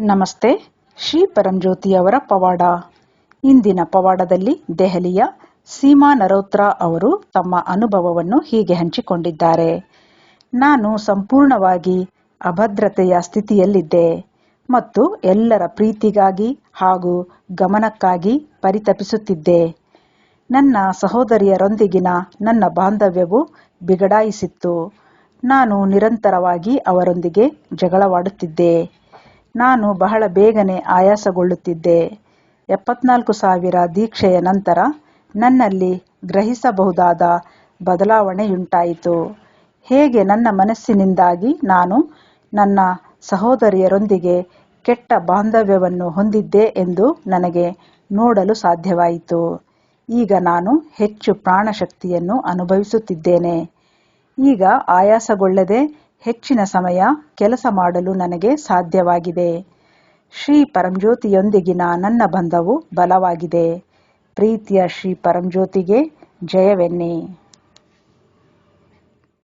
ನಮಸ್ತೆ, ಶ್ರೀ ಪರಂಜ್ಯೋತಿಯವರ ಪವಾಡ. ಇಂದಿನ ಪವಾಡದಲ್ಲಿ ದೆಹಲಿಯ ಸೀಮಾ ನರೋತ್ರಾ ಅವರು ತಮ್ಮ ಅನುಭವವನ್ನು ಹೀಗೆ ಹಂಚಿಕೊಂಡಿದ್ದಾರೆ. ನಾನು ಸಂಪೂರ್ಣವಾಗಿ ಅಭದ್ರತೆಯ ಸ್ಥಿತಿಯಲ್ಲಿದ್ದೆ ಮತ್ತು ಎಲ್ಲರ ಪ್ರೀತಿಗಾಗಿ ಹಾಗೂ ಗಮನಕ್ಕಾಗಿ ಪರಿತಪಿಸುತ್ತಿದ್ದೆ. ನನ್ನ ಸಹೋದರಿಯರೊಂದಿಗಿನ ನನ್ನ ಬಾಂಧವ್ಯವು ಬಿಗಡಾಯಿಸಿತ್ತು. ನಾನು ನಿರಂತರವಾಗಿ ಅವರೊಂದಿಗೆ ಜಗಳವಾಡುತ್ತಿದ್ದೆ. ನಾನು ಬಹಳ ಬೇಗನೆ ಆಯಾಸಗೊಳ್ಳುತ್ತಿದ್ದೆ. ಎಪ್ಪತ್ನಾಲ್ಕು ಸಾವಿರ ದೀಕ್ಷೆಯ ನಂತರ ನನ್ನಲ್ಲಿ ಗ್ರಹಿಸಬಹುದಾದ ಬದಲಾವಣೆಯುಂಟಾಯಿತು. ಹೇಗೆ ನನ್ನ ಮನಸ್ಸಿನಿಂದಾಗಿ ನಾನು ನನ್ನ ಸಹೋದರಿಯರೊಂದಿಗೆ ಕೆಟ್ಟ ಬಾಂಧವ್ಯವನ್ನು ಹೊಂದಿದ್ದೆ ಎಂದು ನನಗೆ ನೋಡಲು ಸಾಧ್ಯವಾಯಿತು. ಈಗ ನಾನು ಹೆಚ್ಚು ಪ್ರಾಣಶಕ್ತಿಯನ್ನು ಅನುಭವಿಸುತ್ತಿದ್ದೇನೆ. ಈಗ ಆಯಾಸಗೊಳ್ಳದೆ ಹೆಚ್ಚಿನ ಸಮಯ ಕೆಲಸ ಮಾಡಲು ನನಗೆ ಸಾಧ್ಯವಾಗಿದೆ. ಶ್ರೀ ಪರಂಜ್ಯೋತಿಯೊಂದಿಗಿನ ನನ್ನ ಬಂಧವು ಬಲವಾಗಿದೆ. ಪ್ರೀತಿಯ ಶ್ರೀ ಪರಂಜ್ಯೋತಿಗೆ ಜಯವೆನ್ನಿ.